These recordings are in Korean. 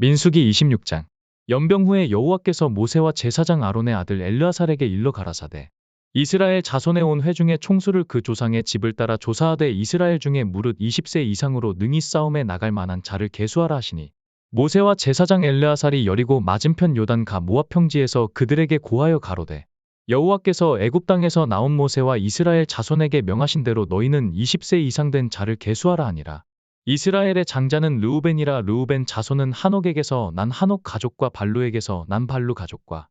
민수기 26장. 연병 후에 여호와께서 모세와 제사장 아론의 아들 엘르아살에게 일러 가라사대. 이스라엘 자손에 온 회중의 총수를 그 조상의 집을 따라 조사하되 이스라엘 중에 무릇 20세 이상으로 능히 싸움에 나갈 만한 자를 계수하라 하시니 모세와 제사장 엘르아살이 여리고 맞은편 요단 가 모압 평지에서 그들에게 고하여 가로되 여호와께서 애굽 땅에서 나온 모세와 이스라엘 자손에게 명하신 대로 너희는 20세 이상 된 자를 계수하라 하니라 이스라엘의 장자는 르우벤이라 르우벤 자손은 한옥에게서 난 한옥 가족과 발루에게서 난 발루 가족과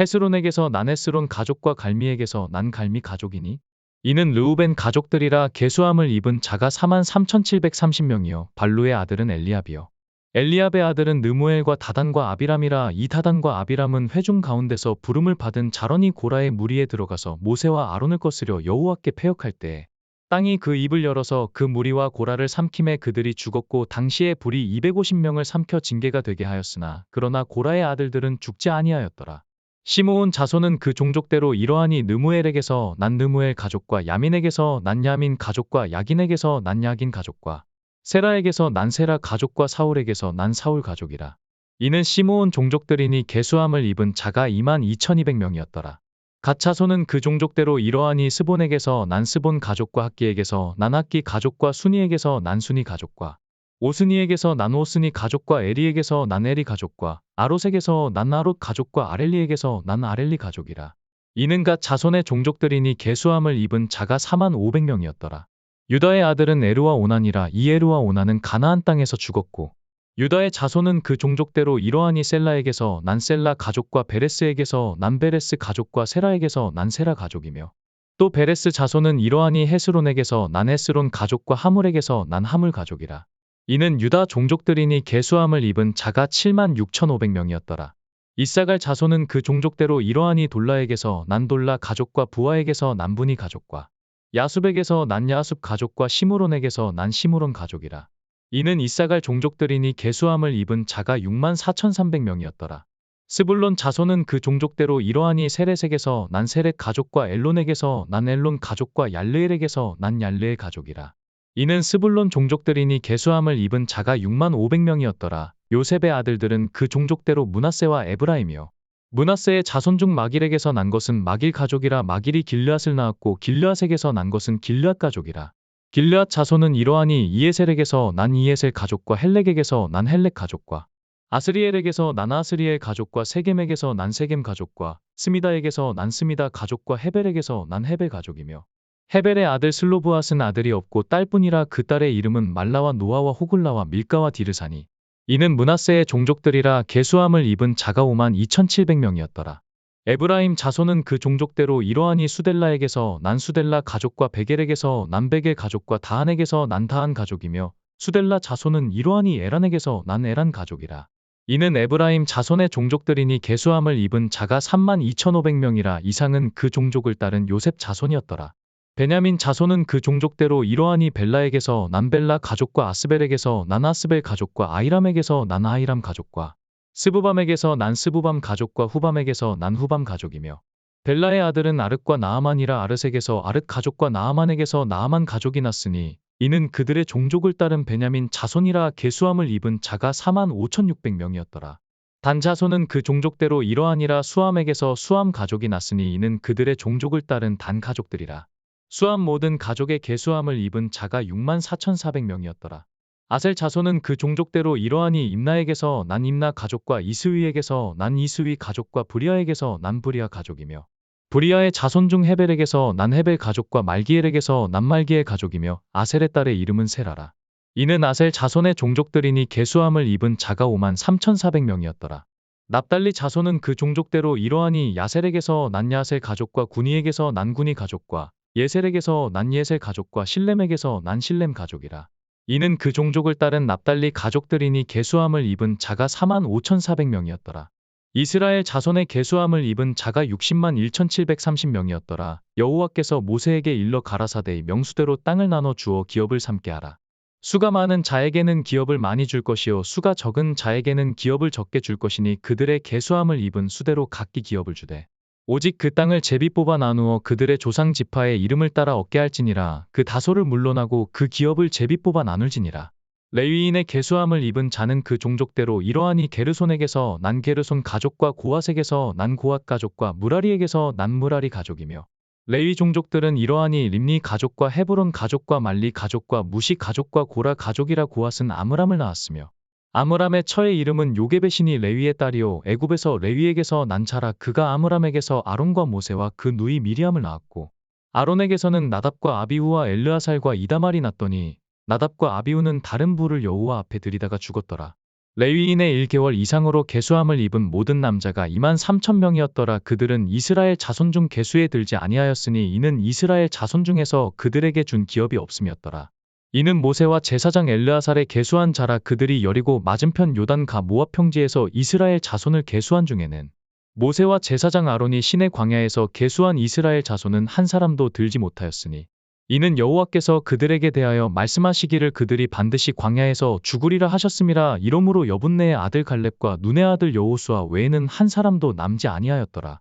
헤스론에게서 난 헤스론 가족과 갈미에게서 난 갈미 가족이니 이는 르우벤 가족들이라 계수함을 입은 자가 4만 3,730명이요. 발루의 아들은 엘리압이요. 엘리압의 아들은 느무엘과 다단과 아비람이라 이 다단과 아비람은 회중 가운데서 부름을 받은 자런이 고라의 무리에 들어가서 모세와 아론을 거스려 여호와께 패역할 때에 땅이 그 입을 열어서 그 무리와 고라를 삼킴에 그들이 죽었고 당시에 불이 250명을 삼켜 징계가 되게 하였으나 그러나 고라의 아들들은 죽지 아니하였더라. 시므온 자손은 그 종족대로 이러하니 느무엘에게서 난 느무엘 가족과 야민에게서 난 야민 가족과 야긴에게서 난 야긴 가족과 세라에게서 난 세라 가족과 사울에게서 난 사울 가족이라. 이는 시므온 종족들이니 계수함을 입은 자가 2만 2200명이었더라. 가차손은 그 종족대로 이러하니 스본에게서 난 스본 가족과 학기에게서 난 학기 가족과 순이에게서 난 순이 가족과 오스니에게서 난 오스니 가족과 에리에게서 난 에리 가족과 아롯에게서 난 아롯 가족과 아렐리에게서 난 아렐리 가족이라. 이는 갓 자손의 종족들이니 계수함을 입은 자가 4만 500명이었더라. 유다의 아들은 에루와 오난이라 이 에루와 오난은 가나안 땅에서 죽었고 유다의 자손은 그 종족대로 이러하니 셀라에게서 난 셀라 가족과 베레스에게서 난 베레스 가족과 세라에게서 난 세라 가족이며 또 베레스 자손은 이러하니 헤스론에게서 난 헤스론 가족과 하물에게서 난 하물 가족이라. 이는 유다 종족들이니 계수함을 입은 자가 7만 6,500명이었더라. 이사갈 자손은 그 종족대로 이러하니 돌라에게서 난 돌라 가족과 부하에게서 난 분이 가족과 야숲에게서 난 야숲 가족과 시므론에게서 난 시므론 가족이라. 이는 이사갈 종족들이니 계수함을 입은 자가 6만 4,300명이었더라. 스불론 자손은 그 종족대로 이러하니 세렛에게서 난 세렛 가족과 엘론에게서 난 엘론 가족과 얄르엘에게서 난 얄르엘 가족이라. 이는 스불론 종족들이니 계수함을 입은 자가 6만 500명이었더라. 요셉의 아들들은 그 종족대로 문하세와 에브라임이요. 문하세의 자손 중 마길에게서 난 것은 마길 가족이라 마길이 길르앗을 낳았고 길르앗에게서 난 것은 길르앗 가족이라. 길르앗 자손은 이러하니 이에셀에게서 난 이에셀 가족과 헬렉에게서 난 헬렉 가족과 아스리엘에게서 난 아스리엘 가족과 세겜에게서 난 세겜 가족과 스미다에게서 난 스미다 가족과 헤벨에게서 난 헤벨 가족이며 헤벨의 아들 슬로브앗은 아들이 없고 딸뿐이라 그 딸의 이름은 말라와 노아와 호글라와 밀가와 디르사니 이는 문하세의 종족들이라 계수함을 입은 자가 5만 2,700명이었더라. 에브라임 자손은 그 종족대로 이러하니 수델라에게서 난 수델라 가족과 베겔에게서 난 베겔 가족과 다한에게서 난 다한 가족이며 수델라 자손은 이러하니 에란에게서 난 에란 가족이라. 이는 에브라임 자손의 종족들이니 계수함을 입은 자가 3만 2,500명이라 이상은 그 종족을 따른 요셉 자손이었더라. 베냐민 자손은 그 종족대로 이러하니 벨라에게서 난 벨라 가족과 아스벨에게서 난 아스벨 가족과 아이람에게서 난 아이람 가족과 스부밤에게서 난 스부밤 가족과 후밤에게서 난 후밤 가족이며 벨라의 아들은 아르과 나아만이라 아르색에서 아르 가족과 나아만에게서 나아만 가족이 났으니 이는 그들의 종족을 따른 베냐민 자손이라 계수함을 입은 자가 4만 5,600명이었더라. 단 자손은 그 종족대로 이러하니라 수함에게서 수함 가족이 났으니 이는 그들의 종족을 따른 단 가족들이라. 수함 모든 가족의 계수함을 입은 자가 6만 4,400명이었더라. 아셀 자손은 그 종족대로 이러하니 임나에게서 난 임나 가족과 이스위에게서 난 이스위 가족과 브리아에게서 난 브리아 가족이며 브리아의 자손 중 헤벨에게서 난 헤벨 가족과 말기엘에게서 난 말기엘 가족이며 아셀의 딸의 이름은 세라라. 이는 아셀 자손의 종족들이니 계수함을 입은 자가 5만 3,400명이었더라. 납달리 자손은 그 종족대로 이러하니 야셀에게서 난 야셀 가족과 구니에게서 난 구니 가족과 예셀에게서 난 예셀 가족과 실렘에게서 난 실렘 가족이라. 이는 그 종족을 따른 납달리 가족들이니 계수함을 입은 자가 4만 5,400명이었더라. 이스라엘 자손의 계수함을 입은 자가 60만 1,730명이었더라. 여호와께서 모세에게 일러 가라사대 명수대로 땅을 나눠 주어 기업을 삼게 하라. 수가 많은 자에게는 기업을 많이 줄 것이요 수가 적은 자에게는 기업을 적게 줄 것이니 그들의 계수함을 입은 수대로 각기 기업을 주되 오직 그 땅을 제비 뽑아 나누어 그들의 조상 지파의 이름을 따라 얻게 할지니라. 그 다소를 물론하고 그 기업을 제비 뽑아 나눌지니라. 레위인의 계수함을 입은 자는 그 종족대로 이러하니 게르손에게서 난 게르손 가족과 고앗에게서 난 고앗 가족과 무라리에게서 난 무라리 가족이며 레위 종족들은 이러하니 림니 가족과 헤브론 가족과 말리 가족과 무시 가족과 고라 가족이라 고앗은 아므람을 낳았으며 아므람의 처의 이름은 요게벳이니 레위의 딸이요 애굽에서 레위에게서 난 자라 그가 아므람에게서 아론과 모세와 그 누이 미리암을 낳았고 아론에게서는 나답과 아비후와 엘르아살과 이다말이 낳더니 나답과 아비후는 다른 부를 여호와 앞에 들이다가 죽었더라. 레위인의 1개월 이상으로 계수함을 입은 모든 남자가 2만 3천 명이었더라. 그들은 이스라엘 자손 중 계수에 들지 아니하였으니 이는 이스라엘 자손 중에서 그들에게 준 기업이 없음이었더라. 이는 모세와 제사장 엘르아살의 계수한 자라 그들이 여리고 맞은편 요단 가 모압 평지에서 이스라엘 자손을 계수한 중에는 모세와 제사장 아론이 신의 광야에서 계수한 이스라엘 자손은 한 사람도 들지 못하였으니 이는 여호와께서 그들에게 대하여 말씀하시기를 그들이 반드시 광야에서 죽으리라 하셨음이라 이러므로 여분네의 아들 갈렙과 눈의 아들 여호수아 외에는 한 사람도 남지 아니하였더라.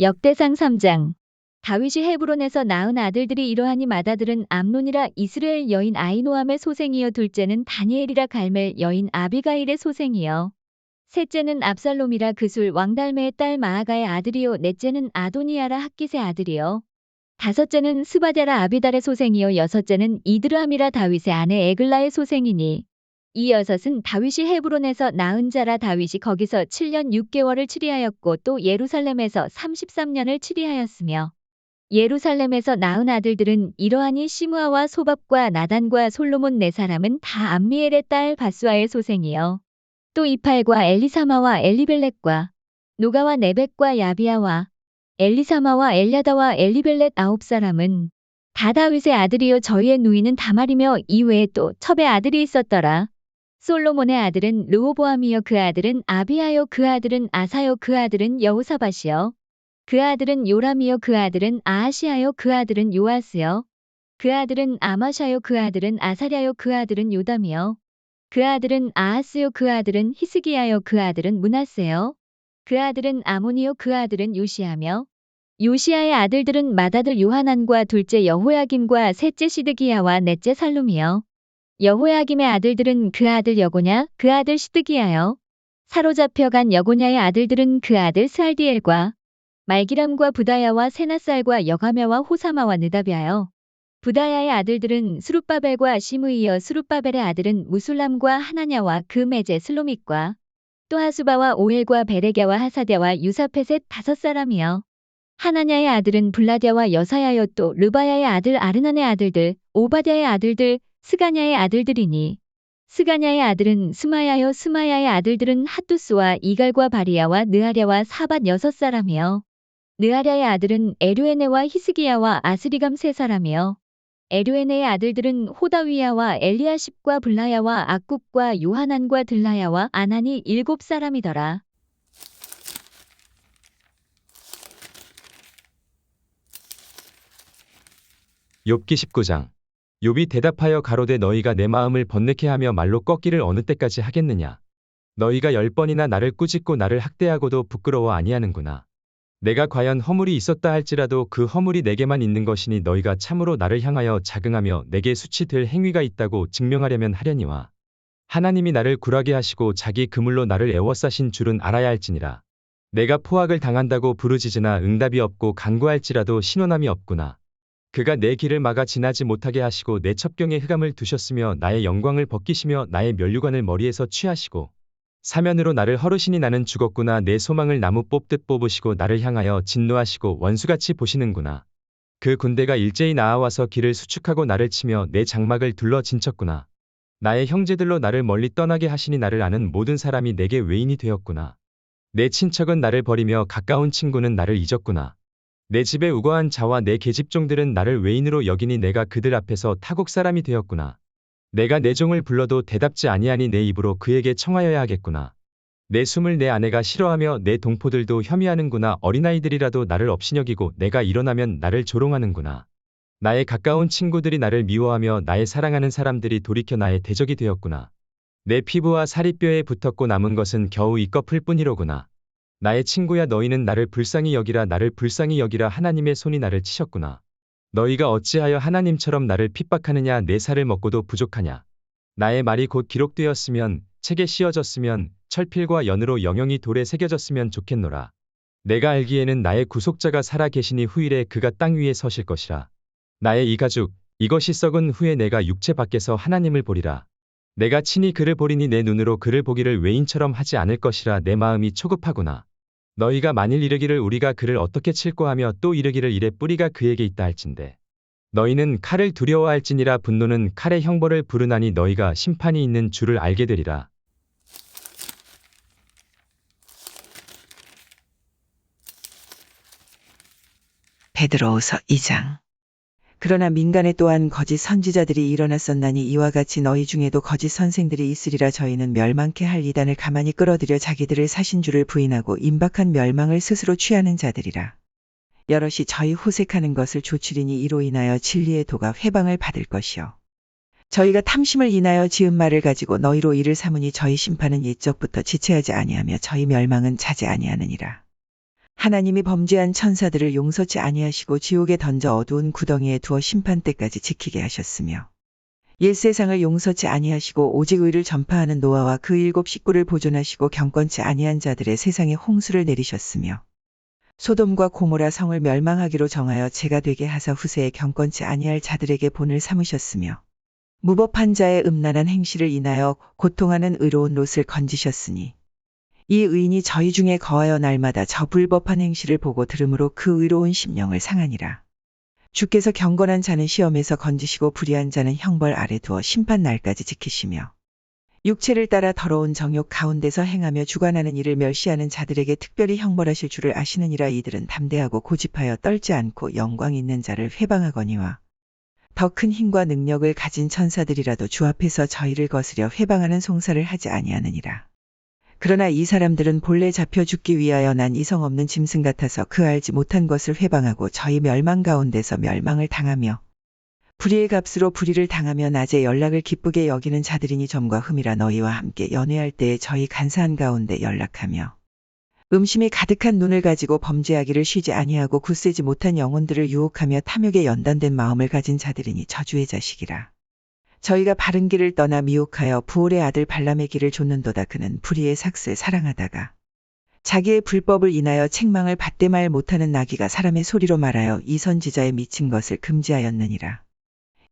역대상 3장. 다윗이 헤브론에서 낳은 아들들이 이러하니 맏아들은 암논이라 이스라엘 여인 아이노함의 소생이요 둘째는 다니엘이라 갈멜 여인 아비가일의 소생이요. 셋째는 압살롬이라 그술 왕달메의 딸 마아가의 아들이요 넷째는 아도니아라 학깃의 아들이요. 다섯째는 스바데라 아비달의 소생이요 여섯째는 이드람이라 다윗의 아내 에글라의 소생이니 이 여섯은 다윗이 헤브론에서 낳은 자라 다윗이 거기서 7년 6개월을 치리하였고 또 예루살렘에서 33년을 치리하였으며 예루살렘에서 낳은 아들들은 이러하니 시므아와 소밥과 나단과 솔로몬 네 사람은 다 암미엘의 딸 바수아의 소생이요 또 이팔과 엘리사마와 엘리벨렛과 노가와 네벡과 야비아와 엘리사마와 엘야다와 엘리벨렛 아홉 사람은 다 다윗의 아들이요 저희의 누이는 다말이며 이외에 또 첩의 아들이 있었더라. 솔로몬의 아들은 르호보암이요 그 아들은 아비아요 그 아들은 아사요 그 아들은 여호사밧이요 그 아들은 요람이요 그 아들은 아하시아요 그 아들은 요아스요 그 아들은 아마샤요 그 아들은 아사랴요 그 아들은 요담이요 그 아들은 아하스요 그 아들은 히스기야요 그 아들은 문하세요 그 아들은 아모니요 그 아들은 요시아며 요시아의 아들들은 맏아들 요하난과 둘째 여호야김과 셋째 시드기야와 넷째 살룸이요 여호야김의 아들들은 그 아들 여고냐? 그 아들 시드기야요 사로잡혀간 여고냐의 아들들은 그 아들 스알디엘과 말기람과 부다야와 세나살과 여가메와 호사마와 느다비아요 부다야의 아들들은 수룹바벨과 시므이여 수룹바벨의 아들은 무술람과 하나냐와 그 매제 슬로믹과 또 하수바와 오헬과 베레갸와 하사데와 유사페셋 다섯 사람이요 하나냐의 아들은 블라디아와 여사야여 또 르바야의 아들 아르난의 아들들 오바댜의 아들들 스가냐의 아들들이니. 스가냐의 아들은 스마야요. 스마야의 아들들은 핫두스와 이갈과 바리야와 느아랴와 사밧 여섯 사람이요. 느아랴의 아들은 에르에네와 히스기야와 아스리감 세 사람이요. 에르에네의 아들들은 호다위야와 엘리아십과 블라야와 악굽과 요하난과 들라야와 아난이 일곱 사람이더라. 욥기 19장 욥이 대답하여 가로되 너희가 내 마음을 번뇌케 하며 말로 꺾기를 어느 때까지 하겠느냐? 너희가 열 번이나 나를 꾸짖고 나를 학대하고도 부끄러워 아니하는구나. 내가 과연 허물이 있었다 할지라도 그 허물이 내게만 있는 것이니 너희가 참으로 나를 향하여 자긍하며 내게 수치될 행위가 있다고 증명하려면 하려니와 하나님이 나를 굴하게 하시고 자기 그물로 나를 애워싸신 줄은 알아야 할지니라. 내가 포악을 당한다고 부르짖으나 응답이 없고 간구할지라도 신원함이 없구나 그가 내 길을 막아 지나지 못하게 하시고 내 첩경에 흑암을 두셨으며 나의 영광을 벗기시며 나의 면류관을 머리에서 취하시고 사면으로 나를 허르시니 나는 죽었구나 내 소망을 나무 뽑듯 뽑으시고 나를 향하여 진노하시고 원수같이 보시는구나. 그 군대가 일제히 나아와서 길을 수축하고 나를 치며 내 장막을 둘러 진쳤구나. 나의 형제들로 나를 멀리 떠나게 하시니 나를 아는 모든 사람이 내게 외인이 되었구나. 내 친척은 나를 버리며 가까운 친구는 나를 잊었구나. 내 집에 우거한 자와 내 계집종들은 나를 외인으로 여기니 내가 그들 앞에서 타국 사람이 되었구나. 내가 내 종을 불러도 대답지 아니하니 내 입으로 그에게 청하여야 하겠구나. 내 숨을 내 아내가 싫어하며 내 동포들도 혐의하는구나. 어린아이들이라도 나를 업신여기고 내가 일어나면 나를 조롱하는구나. 나의 가까운 친구들이 나를 미워하며 나의 사랑하는 사람들이 돌이켜 나의 대적이 되었구나. 내 피부와 살이 뼈에 붙었고 남은 것은 겨우 이 껍을 뿐이로구나. 나의 친구야 너희는 나를 불쌍히 여기라 나를 불쌍히 여기라 하나님의 손이 나를 치셨구나. 너희가 어찌하여 하나님처럼 나를 핍박하느냐 내 살을 먹고도 부족하냐. 나의 말이 곧 기록되었으면 책에 씌어졌으면 철필과 연으로 영영이 돌에 새겨졌으면 좋겠노라. 내가 알기에는 나의 구속자가 살아 계시니 후일에 그가 땅 위에 서실 것이라. 나의 이 가죽 이것이 썩은 후에 내가 육체 밖에서 하나님을 보리라. 내가 친히 그를 보리니 내 눈으로 그를 보기를 외인처럼 하지 않을 것이라 내 마음이 초급하구나. 너희가 만일 이르기를 우리가 그를 어떻게 칠고 하며 또 이르기를 이래 뿌리가 그에게 있다 할진대. 너희는 칼을 두려워할지니라 분노는 칼의 형벌을 부르나니 너희가 심판이 있는 줄을 알게 되리라. 베드로후서 2장 그러나 민간에 또한 거짓 선지자들이 일어났었나니 이와 같이 너희 중에도 거짓 선생들이 있으리라 저희는 멸망케 할 이단을 가만히 끌어들여 자기들을 사신 줄을 부인하고 임박한 멸망을 스스로 취하는 자들이라. 여럿이 저희 호색하는 것을 조치리니 이로 인하여 진리의 도가 회방을 받을 것이요. 저희가 탐심을 인하여 지은 말을 가지고 너희로 이를 삼으니 저희 심판은 옛적부터 지체하지 아니하며 저희 멸망은 차지 아니하느니라. 하나님이 범죄한 천사들을 용서치 아니하시고 지옥에 던져 어두운 구덩이에 두어 심판 때까지 지키게 하셨으며 옛 세상을 용서치 아니하시고 오직 의를 전파하는 노아와 그 일곱 식구를 보존하시고 경건치 아니한 자들의 세상에 홍수를 내리셨으며 소돔과 고모라 성을 멸망하기로 정하여 제가 되게 하사 후세에 경건치 아니할 자들에게 본을 삼으셨으며 무법한 자의 음란한 행실을 인하여 고통하는 의로운 롯을 건지셨으니 이 의인이 저희 중에 거하여 날마다 저 불법한 행실을 보고 들으므로 그 의로운 심령을 상하니라. 주께서 경건한 자는 시험에서 건지시고 불의한 자는 형벌 아래 두어 심판 날까지 지키시며 육체를 따라 더러운 정욕 가운데서 행하며 주관하는 일을 멸시하는 자들에게 특별히 형벌하실 줄을 아시느니라 이들은 담대하고 고집하여 떨지 않고 영광 있는 자를 회방하거니와 더 큰 힘과 능력을 가진 천사들이라도 주 앞에서 저희를 거스려 회방하는 송사를 하지 아니하느니라. 그러나 이 사람들은 본래 잡혀 죽기 위하여 난 이성 없는 짐승 같아서 그 알지 못한 것을 회방하고 저희 멸망 가운데서 멸망을 당하며 불의의 값으로 불의를 당하며 낮에 연락을 기쁘게 여기는 자들이니 점과 흠이라 너희와 함께 연회할 때에 저희 간사한 가운데 연락하며 음심이 가득한 눈을 가지고 범죄하기를 쉬지 아니하고 굳세지 못한 영혼들을 유혹하며 탐욕에 연단된 마음을 가진 자들이니 저주의 자식이라. 저희가 바른 길을 떠나 미혹하여 부올의 아들 발람의 길을 줬는도다 그는 불의의 삭슬 사랑하다가 자기의 불법을 인하여 책망을 받대 말 못하는 나귀가 사람의 소리로 말하여 이 선지자의 미친 것을 금지하였느니라.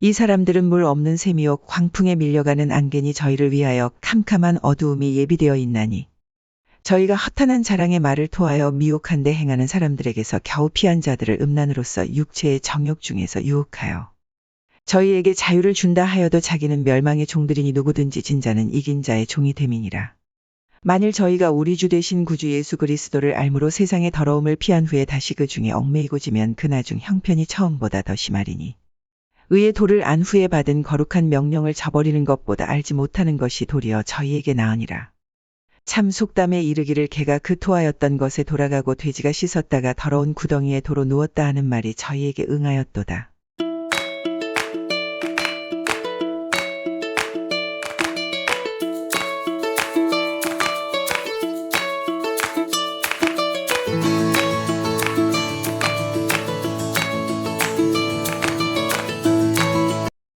이 사람들은 물 없는 샘이요 광풍에 밀려가는 안개니 저희를 위하여 캄캄한 어두움이 예비되어 있나니 저희가 허탄한 자랑의 말을 토하여 미혹한데 행하는 사람들에게서 겨우 피한 자들을 음란으로서 육체의 정욕 중에서 유혹하여 저희에게 자유를 준다 하여도 자기는 멸망의 종들이니 누구든지 진자는 이긴 자의 종이 됨이니라. 만일 저희가 우리 주 대신 구주 예수 그리스도를 알므로 세상의 더러움을 피한 후에 다시 그 중에 얽매이고 지면 그나중 형편이 처음보다 더 심하리니 의의 도를 안 후에 받은 거룩한 명령을 저버리는 것보다 알지 못하는 것이 도리어 저희에게 나으니라. 참 속담에 이르기를 개가 그 토하였던 것에 돌아가고 돼지가 씻었다가 더러운 구덩이에 도로 누웠다 하는 말이 저희에게 응하였도다.